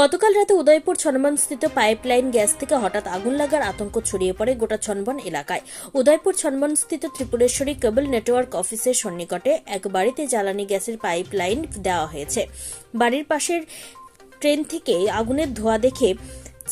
গতকাল রাতে Udaipur ছনবনস্থিত pipeline gas থেকে হঠাৎ আগুন লাগার আতঙ্ক ছড়িয়ে পড়ে গোটা ছনবন এলাকায়। উদয়পুর ছনবনস্থিত ত্রিপুরেশ্বরী কেবল নেটওয়ার্ক অফিসের সন্নিকটে এক বাড়িতে জ্বালানি গ্যাসের পাইপলাইন দেওয়া হয়েছে। বাড়ির পাশের ট্রেন থেকে আগুনের ধোঁয়া দেখে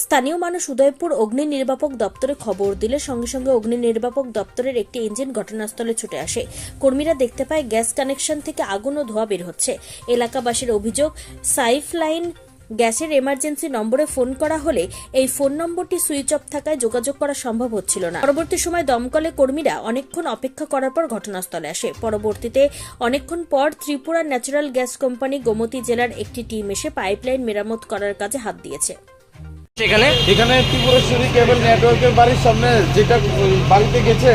স্থানীয় মানুষ উদয়পুর অগ্নি নির্বাপক দপ্তরে খবর দিলে সঙ্গে সঙ্গে অগ্নি নির্বাপক দপ্তরের একটি ইঞ্জিন ঘটনাস্থলে ছুটে আসে। কর্মীরা দেখতে পায় গ্যাস কানেকশন থেকে আগুন ও ধোঁয়া বের হচ্ছে। এলাকাবাসীর অভিযোগ সাইফ লাইন গ্যাসের এমার্জেন্সি নম্বরে ফোন করা হলে এই ফোন নম্বরটি সুইচ অফ থাকায় যোগাযোগ করা সম্ভব হচ্ছিল না। পরবর্তী সময় দমকলে কর্মীরা অনেকক্ষণ অপেক্ষা করার পর ঘটনাস্থলে আসে। পরবর্তীতে অনেকক্ষণ পর Tripura natural gas company Gomati জেলার একটি টিম এসে পাইপলাইন মেরামত করার কাজে হাত দিয়েছে। এখানে? ত্রিপুরেশ্বরী কেবল নেটওয়ার্কের বাড়ির সামনে যেটা বাড়িতে গেছে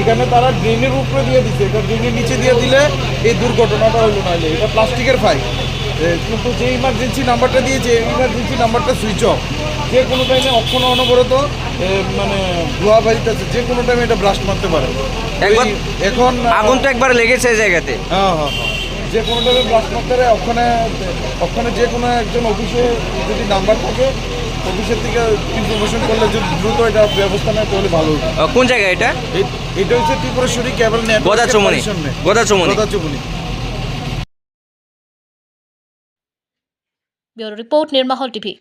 এখানে তারা ড্রেনের উপরে দিয়ে দিচ্ছে এটা ড্রেনের নিচে দিয়ে দিলে এই দুর্ঘটনাটা হলো নাহলে এটা প্লাস্টিকের পাইপ কিন্তু যে ইমার্জেন্সি নাম্বারটা দিয়েছে ইমার্জেন্সি নাম্বারটা সুইচ অফ যে কোনো টাইমে অক্ষণ অনবরত মানে ধোয়া বাড়িতেছে যে কোনো টাইমে এটা ব্লাস্ট মারতে পারে। এখন আগুন তো একবার লেগেছে এই জায়গাতে? হ্যাঁ হ্যাঁ হ্যাঁ। যে কোনো টাইমে ব্লাস্ট মারতে পারে ওখানে ওখানে যে কোনো একজন অফিসে যদি নাম্বার থাকে অফিসের থেকে ইনফরমেশন করলে যদি দ্রুত এটা ব্যবস্থা নেয় তাহলে ভালো কোন জায়গায় এটা? এটা হচ্ছে ত্রিপুরেশ্বরী কেবল নেটওয়ার্ক গোদাচমনি। গোদাচমনি। গোদাচমনি। Bureau report নির্মাহল TV